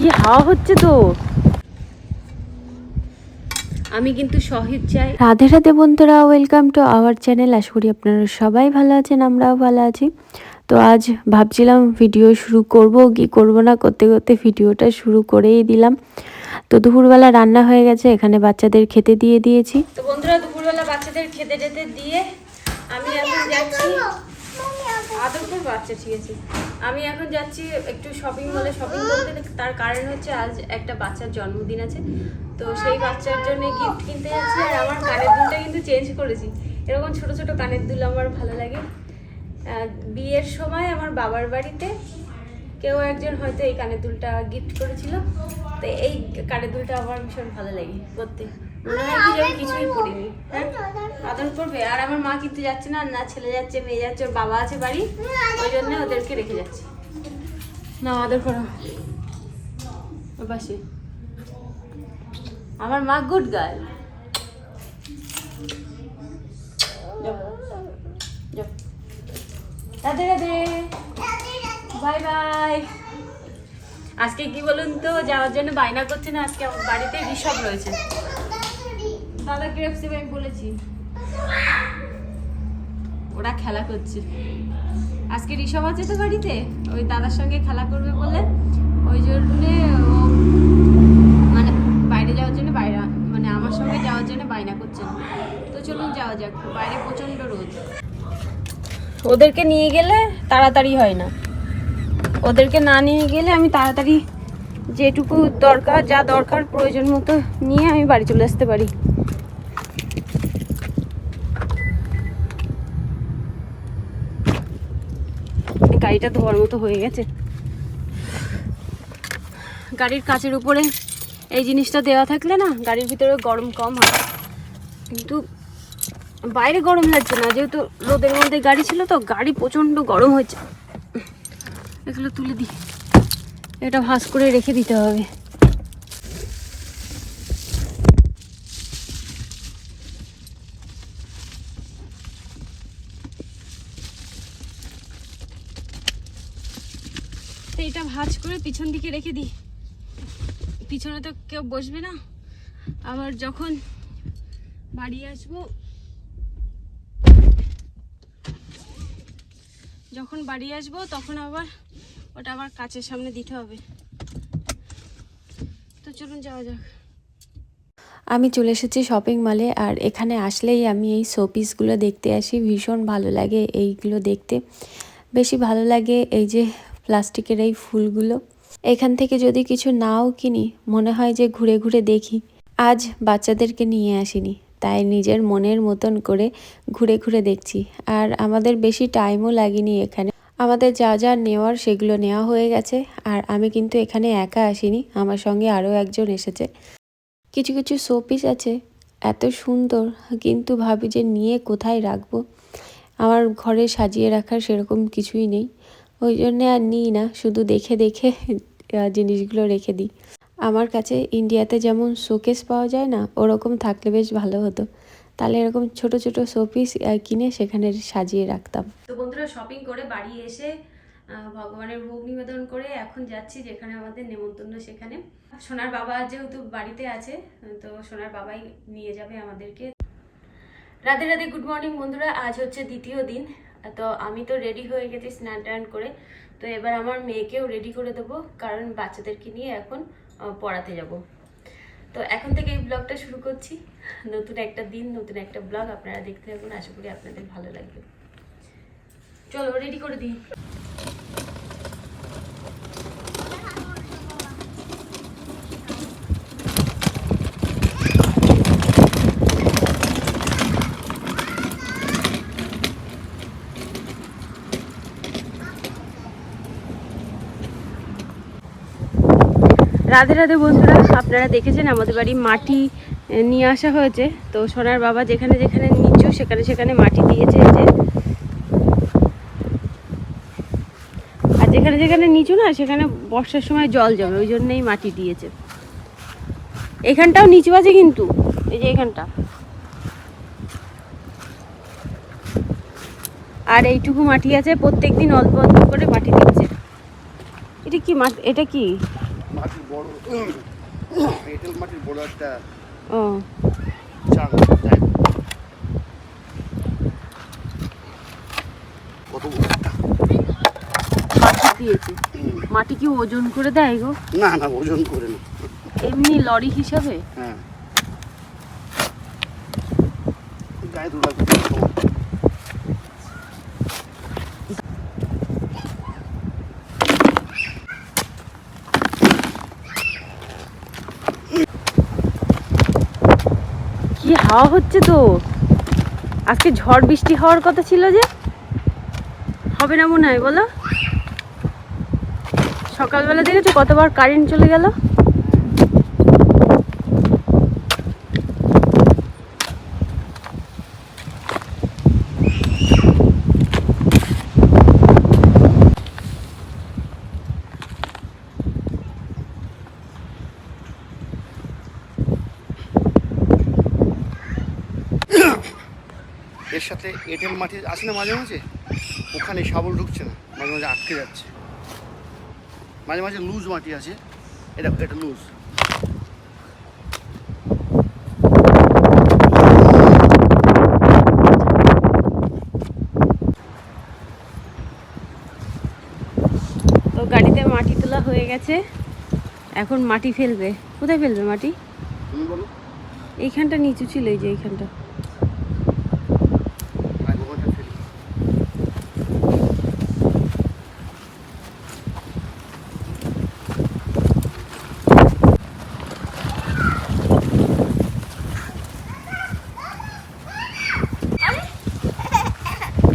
কি হাওয়া হচ্ছে তো? আমি কিন্তু শহীদ চাই। রাধে রাধে বন্ধুরা ওয়েলকাম টু আওয়ার চ্যানেল আশা করি আপনারা সবাই ভালো আছেন আমরাও ভালো আছি। তো আজ ভাবছিলাম ভিডিও শুরু করব কি করব না করতে করতে ভিডিওটা শুরু করেই দিলাম। তো দুপুরবেলা রান্না হয়ে গেছে এখানে বাচ্চাদের খেতে দিয়ে দিয়েছি। তো বন্ধুরা দুপুরবেলা বাচ্চাদের খেতে টেতে দিয়ে আমি এখন যাচ্ছি। আদর করে বাচ্চা, ঠিক আছে। আমি এখন যাচ্ছি একটু শপিং মলে শপিং করতে তার কারণ হচ্ছে আজ একটা বাচ্চার জন্মদিন আছে। তো সেই বাচ্চার জন্য গিফট কিনতে যাচ্ছি, আর আমার কানের দুলটা কিন্তু চেঞ্জ করেছি। এরকম ছোট ছোট কানের দুল আমার ভালো লাগে। বিয়ের সময় আমার বাবার বাড়িতে কেউ একজন হয়তো এই কানের দুলটা গিফট করেছিল। তো এই কানের দুলটা আমার ভীষণ ভালো লাগে করতে কিছুই করিনি হ্যাঁ? আদর করবে। আর আমার মা কিন্তু যাচ্ছে না না ছেলে যাচ্ছে মেয়ে যাচ্ছে ওর বাবা আছে বাড়ি ওই জন্য ওদেরকে রেখে যাচ্ছে। না আদর করো। ওর পাশে। আমার মা good girl Radhe Radhe. Bye bye. আজকে কি বলুন তো যাওয়ার জন্য বায়না করছে না? আজকে আমার বাড়িতে ঋষভ রয়েছে। দাদা গ্রেপস আমি বলেছি। ওরা খেলা করছে। আজকে ঋষভ আছে তো বাড়িতে? ওই দাদার সঙ্গে খেলা করবে বলে। ওই জন্যে ও মানে বাইরে যাওয়ার জন্য বাইরে মানে আমার সঙ্গে যাওয়ার জন্য বায়না করছে। তো চলুন যাওয়া যাক। বাইরে প্রচণ্ড রোদ। ওদেরকে নিয়ে গেলে তাড়াতাড়ি হয় না। ওদেরকে না নিয়ে গেলে আমি তাড়াতাড়ি যেটুকু দরকার, যা দরকার প্রয়োজন মতো নিয়ে আমি বাড়ি চলে আসতে পারি। গাড়িটা ধোয়ার মতো হয়ে গেছে। গাড়ির কাচের উপরে এই জিনিসটা দেওয়া থাকলে না গাড়ির ভিতরে গরম কম হয়। কিন্তু বাইরে গরম লাগছে না, যেহেতু রোদের মধ্যে গাড়ি ছিল তো গাড়ি প্রচণ্ড গরম হয়েছে। এগুলো তুলে দিই। এটা ভাস করে রেখে দিতে হবে। এটা ভাঁজ করে পিছন দিকে রেখে দিই। পিছনে তো কেউ বসবে না। আবার যখন বাড়ি আসব, যখন বাড়ি আসব, তখন আবার ওটা আবার কাচের সামনে দিতে হবে। তো চলুন যাওয়া যাক। আমি চলে এসেছি শপিং মলে আর এখানে আসলেই আমি এই শোপিসগুলো দেখতে আসি। ভীষণ ভালো লাগে এইগুলো দেখতে। বেশি ভালো লাগে এই যে প্লাস্টিকের এই ফুলগুলো। এখান থেকে যদি কিছু নাও কিনি, মনে হয় যে ঘুরে ঘুরে দেখি। আজ বাচ্চাদেরকে নিয়ে আসিনি, তাই নিজের মনের মতন করে ঘুরে ঘুরে দেখছি। আর আমাদের বেশি টাইমও লাগেনি এখানে। আমাদের যা যা নেওয়ার সেগুলো নেওয়া হয়ে গেছে, আর আমি কিন্তু এখানে একা আসিনি, আমার সঙ্গে আরও একজন এসেছে। কিছু কিছু শোপিস আছে, এত সুন্দর, কিন্তু ভাবি যে নিয়ে কোথায় রাখব? আমার ঘরে সাজিয়ে রাখার সেরকম কিছুই নেই। ওই জন্যে আর নিই না, শুধু দেখে দেখে জিনিসগুলো রেখে দিই। আমার কাছে ইন্ডিয়াতে যেমন শোকেস পাওয়া যায় না, ওরকম থাকলে বেশ ভালো হতো। তাহলে এরকম ছোট ছোট শোপিস কিনে সেখানে সাজিয়ে রাখতাম। তো বন্ধুরা শপিং করে বাড়ি এসে ভগবানের ভোগ নিবেদন করে এখন যাচ্ছি যেখানে আমাদের নেমন্তন্ন সেখানে। সোনার বাবা যেহেতু বাড়িতে আছে, তো সোনার বাবাই নিয়ে যাবে আমাদেরকে। রাধে রাধে গুড মর্নিং বন্ধুরা। আজ হচ্ছে দ্বিতীয় দিন। তো আমি তো রেডি হয়ে গেছি স্নান টান করে। তো এবার আমার মেয়েকেও রেডি করে দেবো, কারণ বাচ্চাদেরকে নিয়ে এখন পড়াতে যাব। তো এখন থেকে এই ব্লগটা শুরু করছি। নতুন একটা দিন, নতুন একটা ব্লগ আপনারা দেখতে থাকুন, আশা করি আপনাদের ভালো লাগবে। চলো রেডি করে দিই। রাধে রাধে বন্ধুরা, আপনারা দেখেছেন আমাদের বাড়ি মাটি নিয়ে আসা হয়েছে। তো সোনার বাবা যেখানে যেখানে নিচু সেখানে সেখানে মাটি দিয়েছে যে। আর যেখানে যেখানে নিচু না, সেখানে বর্ষার সময় জল জমে, ওই জন্যই মাটি দিয়েছে। এখানটাও নিচু আছে কিন্তু, এই যে এখানটা। আর এইটুকু মাটি আছে, প্রত্যেকদিন অল্প অল্প করে মাটি দিচ্ছে। এটা কি মাটি এটা কি? মাটির বড় এঁটেল মাটির বড় একটা ও। চাং কত মাটি দিয়েছে। মাটি কি ওজন করে দেয় গো? না না ওজন করে না। এমনি লরি হিসাবে? হ্যাঁ। গায়ে দোলা হাওয়া হচ্ছে তো। আজকে ঝড় বৃষ্টি হওয়ার কথা ছিল যে। হবে না মনে হয়, বলো? সকালবেলা দেখেছ কতবার কারেন্ট চলে গেল? সাথে এঁটেল মাটি আছে না মাঝে মাঝে? ওখানে শাবল ঢুকছে না মাঝে মাঝে আটকে যাচ্ছে। মাঝে মাঝে লুজ মাটি আছে। এটা এটা লুজ। তো গাড়িতে মাটি তোলা হয়ে গেছে। এখন মাটি ফেলবে। কোথায় ফেলবে মাটি? এইখানটা নিচু ছিল এই যে এইখানটা আগে ওখানটা ফেলি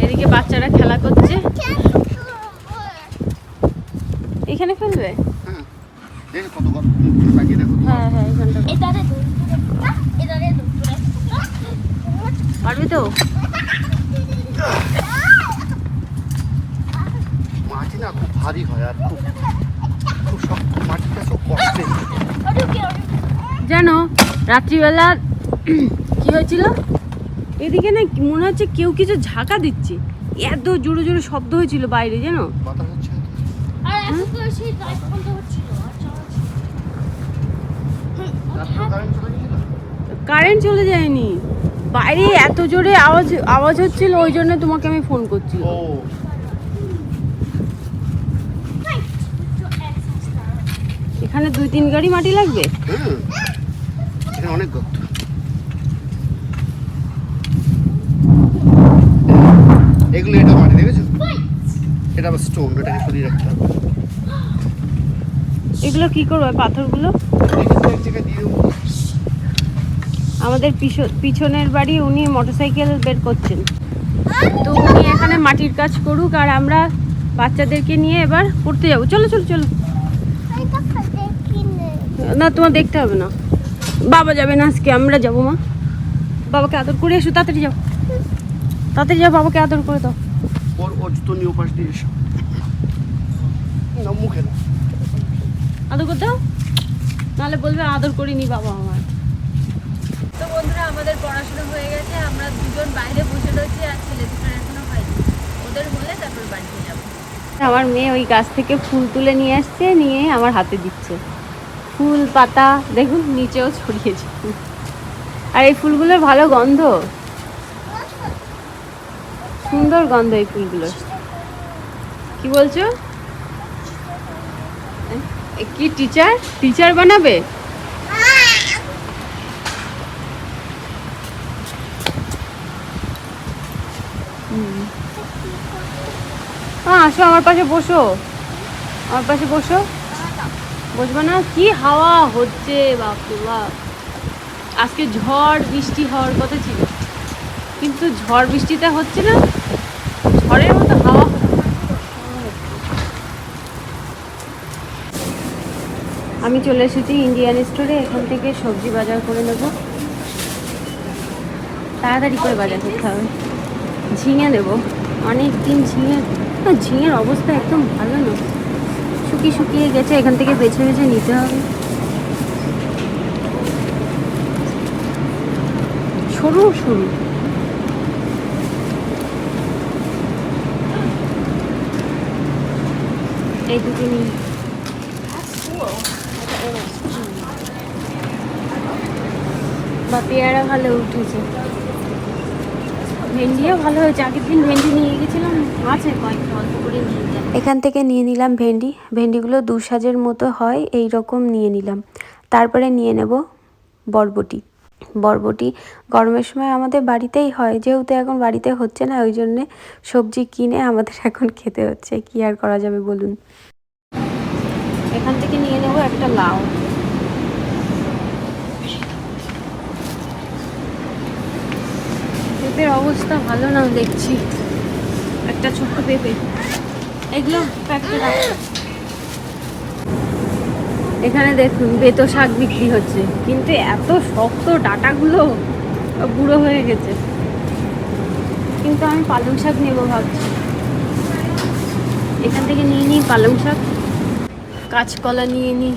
এদিকে বাচ্চারা খেলা করছে এখানে ফেলবে হ্যাঁ দেখো কত কত লাগিয়ে দেখো তো। হ্যাঁ হ্যাঁ এইখানটা এদারে দুটো এদারে দুটো পারবি তো মাটি না খুব ভারী হয় আর খুব খুব শক্ত মাটিটা খুব কষ্টের ওদিকে জানো রাত্রিবেলা কি হয়েছিল? এদিকে না মনে হচ্ছে কেউ কিছু ঝাঁকা দিচ্ছে। এত জোরে জোরে শব্দ হয়েছিল বাইরে জানো? বাতাস হচ্ছে? আর এখন তো সেই লাইট বন্ধ হচ্ছিল আর চলছে রাত্রে কারেন্ট চলে কারেন্ট চলে যায়নি। বাইরে এত জোরে আওয়াজ আওয়াজ হচ্ছিল ওই জন্য তোমাকে আমি ফোন করছি। এখানে দুই তিন গাড়ি মাটি লাগবে? হুম। এখানে অনেক গর্ত। এগুলো এটা মাটি দেখেছ? এটা আবার স্টোন এটাকে সরিয়ে রাখতে হবে। এগুলো কি করবে পাথরগুলো। আমাদের পিছ- পিছনের বাড়ি উনি মোটরসাইকেল বের করছেন। তো উনি এখানে মাটির কাজ করুক আর আমরা বাচ্চাদেরকে নিয়ে এবার পড়তে যাব। চলো চলো চলো। না তোমার দেখতে হবে না। বাবা যাবে না আজকে আমরা যাব মা। বাবাকে আদর করে এসো তাড়াতাড়ি যাও। তাড়াতাড়ি যাও বাবাকে আদর করে দাও। ওর ওর জুতো নিয়ে ওপাশ দিয়ে এসো। না মুখে না। আদর করতে দাও। নাহলে বলবে আদর করিনি বাবা আমার। তো বন্ধুরা আমাদের পড়াশোনা হয়ে গেছে। আমরা দুজন বাইরে বসে রয়েছি আর ছেলে এখনও হয়নি। ওদের হলে তারপর বাড়িতে যাব। আমার মেয়ে ওই গাছ থেকে ফুল তুলে নিয়ে আসছে নিয়ে আমার হাতে দিচ্ছে। ফুল, পাতা, দেখুন, নিচেও ছড়িয়েছে আর এই ফুলগুলোর ভালো গন্ধ? সুন্দর গন্ধ এই ফুলগুলোর। কি বলছো? কি টিচার টিচার বানাবে? আসো আমার পাশে বসো। আমার পাশে বসো। বসবে না। কি হাওয়া হচ্ছে, বাপরে বাপ। আজকে ঝড় বৃষ্টি হওয়ার কথা ছিল। কিন্তু ঝড় বৃষ্টিটা হচ্ছে না, ঝড়ের মতো হাওয়া আমি চলে এসেছি ইন্ডিয়ান স্টোরে এখান থেকে সবজি বাজার করে নেব। তাড়াতাড়ি করে বাজার করতে হবে। ঝিঙে নেব অনেক দিন ঝিঙে ঝিঙের অবস্থা একদম ভালো না। শুকিয়ে শুকিয়ে গেছে, এখান থেকে বেছে বেছে নিতে হবে। সরু সরু। এই বা পেয়ারা ভালো উঠেছে। ভেন্ডিও ভালো হয়েছে। আগের দিন ভেন্ডি নিয়ে গেছিলাম আছে কয়েকটা অল্প করে নিয়ে এখান থেকে নিয়ে নিলাম ভেন্ডি। ভেন্ডিগুলো দু সাজের মতো হয় এই রকম নিয়ে নিলাম। তারপরে নিয়ে নেব বরবটি। বরবটি গরমের সময় আমাদের বাড়িতেই হয় যেহেতু এখন বাড়িতে হচ্ছে না ওই জন্যে সবজি কিনে আমাদের এখন খেতে হচ্ছে। কি আর করা যাবে বলুন? এখান থেকে নিয়ে নেব একটা লাউ। পেঁপের অবস্থা ভালো না দেখছি। একটা ছোট্ট পেঁপে। এগুলো এখানে দেখুন, বেতো শাক বিক্রি হচ্ছে। কিন্তু এত শক্ত ডাটাগুলো বুড়ো হয়ে গেছে। কিন্তু আমি পালং শাক নেব ভাবছি। এখান থেকে নিয়ে নিই পালং শাক। কাঁচকলা নিয়ে নিই।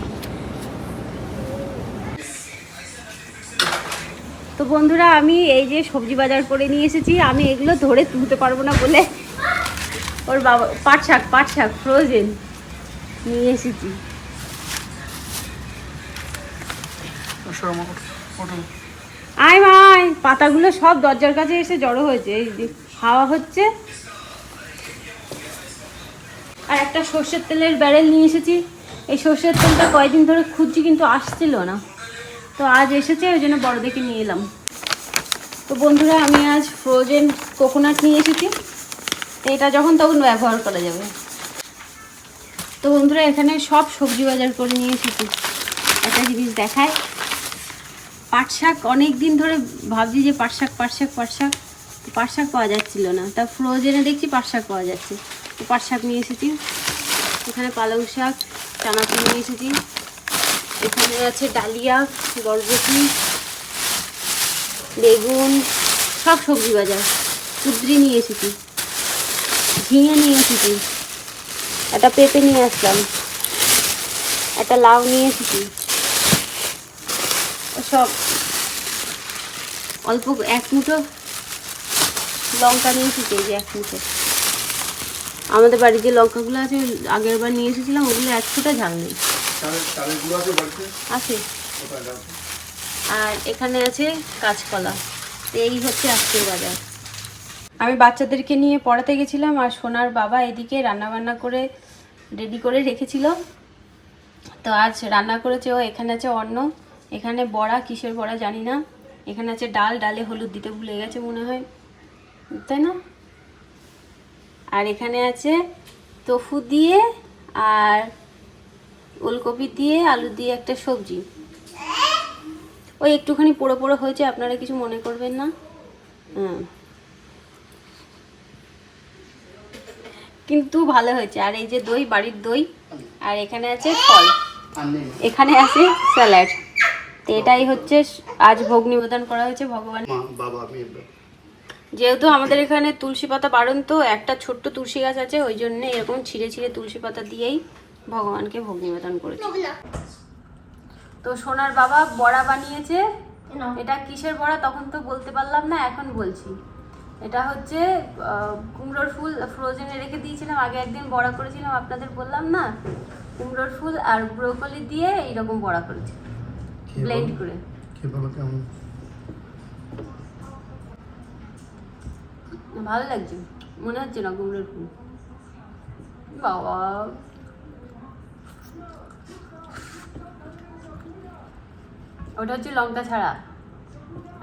তো বন্ধুরা, আমি এই যে সবজি বাজার করে নিয়ে এসেছি। আমি এগুলো ধরে তুলতে পারব না বলে ওর বাবা পাট শাক পাট শাক ফ্রোজেন নিয়ে এসেছি। আয় মাই পাতাগুলো সব দরজার কাছে এসে জড়ো হয়েছে। এই হাওয়া হচ্ছে। আর একটা সর্ষের তেলের ব্যারেল নিয়ে এসেছি। এই সর্ষের তেলটা কয়েকদিন ধরে খুঁজছি, কিন্তু আসছিল না। তো আজ এসেছে, ওই জন্য বড় দেখে নিয়ে এলাম। তো বন্ধুরা, আমি আজ ফ্রোজেন কোকোনাট নিয়ে এসেছি। এটা যখন, তখন ব্যবহার করা যাবে। তো বন্ধুরা, এখানে সব সবজি বাজার করে নিয়ে এসেছি। একটা জিনিস দেখায় পাট শাক অনেক দিন ধরে ভাবছি যে পাট শাক পাট শাক পাট শাক পাট শাক পাওয়া যাচ্ছিল না। তা ফ্রোজেনে দেখছি পাট শাক পাওয়া যাচ্ছে। তো পাট শাক নিয়ে এসেছি। এখানে পালং শাক, চানাচুর নিয়ে এসেছি। এখানে আছে ডালিয়া, বরবটি, বেগুন, সব সবজি বাজার। কুদ্রি নিয়ে এসেছি। ঝিঙে নিয়ে এসেছি। একটা পেঁপে নিয়ে আসলাম। একটা লাউ নিয়ে এসেছি। সব। অল্প এক মুঠো লঙ্কা নিয়ে এসেছি, এই যে এক মুঠো। আমাদের বাড়ির যে লঙ্কাগুলো আছে, আগের বার নিয়ে এসেছিলাম, ওগুলো এক ফুটা ঝাল নেই। আছে আর এখানে আছে কাঁচকলা। তো এই হচ্ছে আজকের বাজার। আমি বাচ্চাদেরকে নিয়ে পড়াতে গেছিলাম আর সোনার বাবা এদিকে রান্না বান্না করে রেডি করে রেখেছিল। তো আজ রান্না করেছে ও এখানে আছে অন্ন এখানে বড়া কিসের বড়া জানি না। এখানে আছে ডাল ডালে হলুদ দিতে ভুলে গেছে মনে হয়। তাই না? আর এখানে আছে টফু দিয়ে আর ওলকপি দিয়ে আলু দিয়ে একটা সবজি। ওই একটুখানি পোড়ো পোড়ো হয়েছে আপনারা কিছু মনে করবেন না? হ্যাঁ কিন্তু ভালো হয়েছে। আর এই যে দই বাড়ির দই আর এখানে আছে ফল। এখানে আছে স্যালাড। তো এটাই হচ্ছে আজ ভোগ নিবেদন করা হয়েছে ভগবান। যেহেতু আমাদের এখানে তুলসী পাতা বারণ তো একটা ছোট্ট তুলসী গাছ আছে ওই জন্য এরকম ছিঁড়ে ছিঁড়ে তুলসী পাতা দিয়েই ভগবানকে ভোগ নিবেদন করেছে। তো সোনার বাবা বড়া বানিয়েছে। এটা কিসের বড়া? তখন তো বলতে পারলাম না এখন বলছি। এটা হচ্ছে কুমড়োর ফুল ফ্রোজেনে রেখে দিয়েছিলাম আগে একদিন বড়া করেছিলাম আপনাদের বললাম না? কুমড়োর ফুল আর ব্রোকলি দিয়ে এইরকম বড়া করেছি ব্লেন্ড করে। ভালো লাগছে মনে হচ্ছে না কুমড়োর ফুল। বাবা ওটা হচ্ছে লঙ্কা ছাড়া।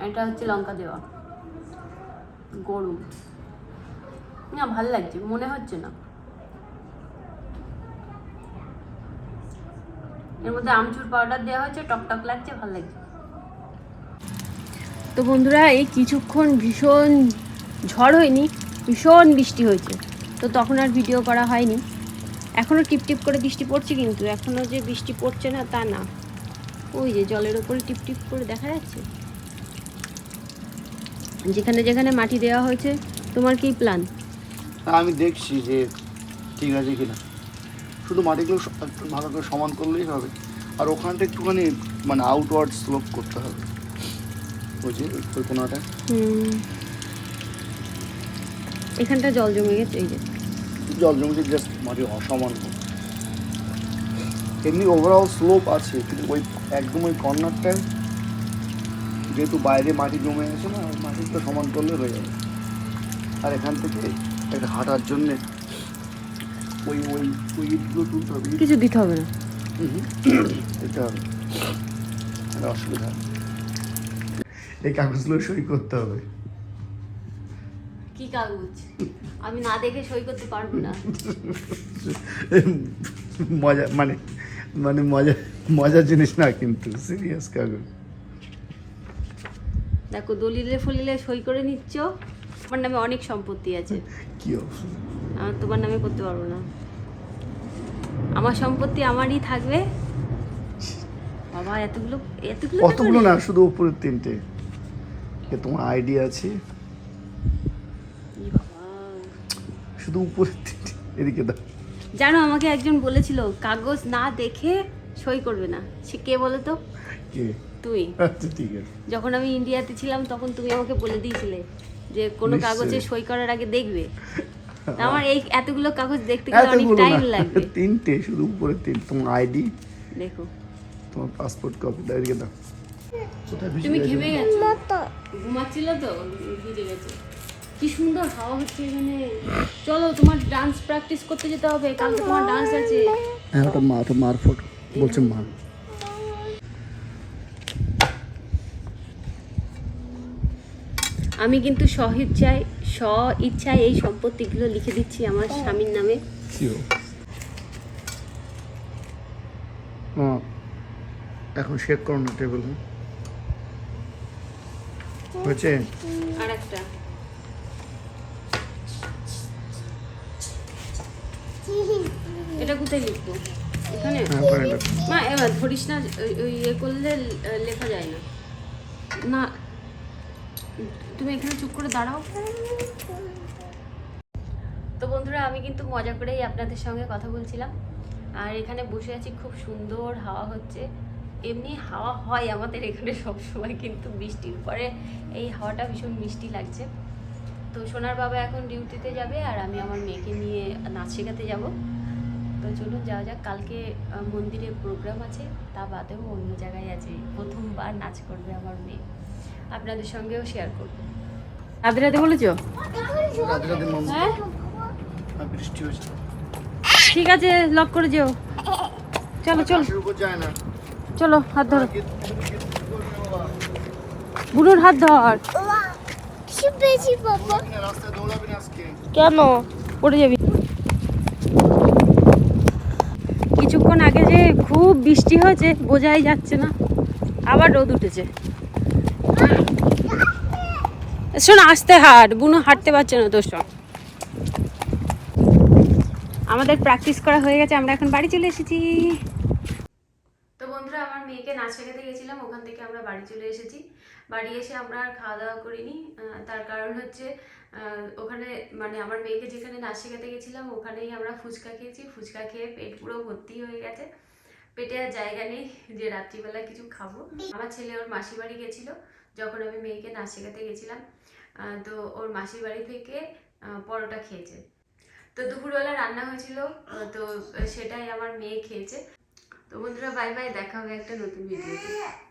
এটা হচ্ছে লঙ্কা দেওয়া। গরু। না, ভালো লাগছে, মনে হচ্ছে না। এর মধ্যে আমচুর পাউডার দেওয়া হয়েছে, টক টক লাগছে, ভালো লাগছে। তো বন্ধুরা, এই কিছুক্ষণ ভীষণ ঝড় হয়নি, ভীষণ বৃষ্টি হয়েছে। তো তখন আর ভিডিও করা হয়নি। এখনও টিপ টিপ করে বৃষ্টি পড়ছে কিন্তু এখনও যে বৃষ্টি পড়ছে না, তা না। ওই যে জলের ওপরে টিপ টিপ করে দেখা যাচ্ছে? যেখানে যেখানে মাটি দেওয়া হয়েছে তোমার কি প্ল্যান আমি দেখছি যে ঠিক আছে কিনা। শুধু মাটিগুলো ভালো করে সমান করলেই হবে। আর ওখানটা একটুখানি মানে আউটওয়ার্ড স্লোপ করতে হবে। ওই যে ওই কোনাটা। এখানটা জল জমে গেছে এই যে। জল জমিতে জাস্ট মাটি অসমান। এমনি ওভারঅল স্লোপ আছে কিন্তু ওই একদম ওই কর্নারটায় যেহেতু বাইরে মাটি জমে আছে না ওই মাটিটা সমান করলে হয়ে যাবে। আর এখান থেকে একটা হাঁটার জন্যে ওই ওই ওই ইটগুলো তুলতে হবে। কিছু দিতে হবে না। হবে এটা অসুবিধা। এই কাগজগুলো সই করতে হবে। কি কাগজ? আমি না দেখে সই করতে পারব না। মজা মানে মানে মজা মজার জিনিস না কিন্তু সিরিয়াস কাগজ। দেখো দলিলে ফলিলে সই করে নিচ্ছ আমার নামে অনেক সম্পত্তি আছে। কি আমার তোমার নামে করতে পারব না। আমার সম্পত্তি আমারই থাকবে। বাবা এতগুলো এতগুলো কতগুলো না শুধু উপরের তিনটে। এ তোমার আইডিয়া আছে। শুধু উপরের তিনটে। এদিকে দাও। জানো আমাকে একজন বলেছিল কাগজ না দেখে সই করবে না। সে কে বলো তো? কে? তুই। আচ্ছা ঠিক আছে। যখন আমি ইন্ডিয়াতে ছিলাম তখন তুমি আমাকে বলে দিয়েছিলে যে কোনো কাগজে সই করার আগে দেখবে। আমার এই এতগুলো কাগজ দেখতে গেলে অনেক টাইম লাগবে। তিনটে শুধু উপরের তিন তোমার আইডি দেখো। তোমার পাসপোর্ট কপি এদিকে দাও। তুমি গেছে? ঘেমে গেছো? ঘুমাচ্ছিল তো? ভিজে গেছে। কি সুন্দর হাওয়া হচ্ছে এখানে। চলো তোমার ডান্স প্র্যাকটিস করতে যেতে হবে কালকে তোমার ডান্স আছে। হ্যাঁ ওটা মা ওটা মার ফটো বলছে মা। আমি কিন্তু স্বইচ্ছায় স্ব ইচ্ছায় এই সম্পত্তিগুলো লিখে দিচ্ছি আমার স্বামীর নামে। এখন শেক করো না টেবিল হয়েছে? আর একটা এটা কোথায় লিখব? এখানে? হ্যাঁ। মা এবার ধরিস না ওই ইয়ে করলে লেখা যায় না। না তুমি এখানে চুপ করে দাঁড়াও। তো বন্ধুরা আমি কিন্তু মজা করেই আপনাদের সঙ্গে কথা বলছিলাম। আর এখানে বসে আছি খুব সুন্দর হাওয়া হচ্ছে। এমনি হাওয়া হয় আমাদের এখানে সবসময় কিন্তু বৃষ্টির পরে এই হাওয়াটা ভীষণ মিষ্টি লাগছে। তো সোনার বাবা এখন ডিউটিতে যাবে আর আমি আমার মেয়েকে নিয়ে নাচ শেখাতে যাব। তো চলুন যাওয়া যাক। কালকে মন্দিরে প্রোগ্রাম আছে তা বাদেও অন্য জায়গায় আছে। প্রথমবার নাচ করবে আমার মেয়ে। আপনাদের সঙ্গেও শেয়ার করব। রাধে রাধে বলেছ হ্যাঁ? ঠিক আছে লক করে যেও। চলো চলো। চলো হাত ধরো। বুনুর হাত ধর। পেয়েছি কেন? পড়ে যাবি। কিছুক্ষণ আগে যে খুব বৃষ্টি হয়েছে, বোঝাই যাচ্ছে না। আবার রোদ উঠেছে। শোন, আসতে হাট। বুনো, হাঁটতে পারছে না তোর সঙ্গ আমাদের প্র্যাকটিস করা হয়ে গেছে, আমরা এখন বাড়ি চলে এসেছি। মেয়েকে নাচ শেখাতে গেছিলাম, ওখান থেকে আমরা বাড়ি চলে এসেছি। বাড়ি এসে আমরা আর খাওয়া দাওয়া করিনি। তার কারণ হচ্ছে ওখানে মানে আমার মেয়েকে যেখানে নাচ শেখাতে গেছিলাম, ওখানেই আমরা ফুচকা খেয়েছি। ফুচকা খেয়ে পেট পুরো ভর্তি হয়ে গেছে। পেটে আর জায়গা নেই যে রাত্রিবেলা কিছু খাব। আমার ছেলে ওর মাসি বাড়ি গেছিল, যখন আমি মেয়েকে নাচ শেখাতে গেছিলাম। তো ওর মাসির বাড়ি থেকে পরোটা খেয়েছে। তো দুপুরবেলা রান্না হয়েছিল তো সেটাই আমার মেয়ে খেয়েছে। তো বন্ধুরা বাই বাই দেখা হবে একটা নতুন ভিডিওতে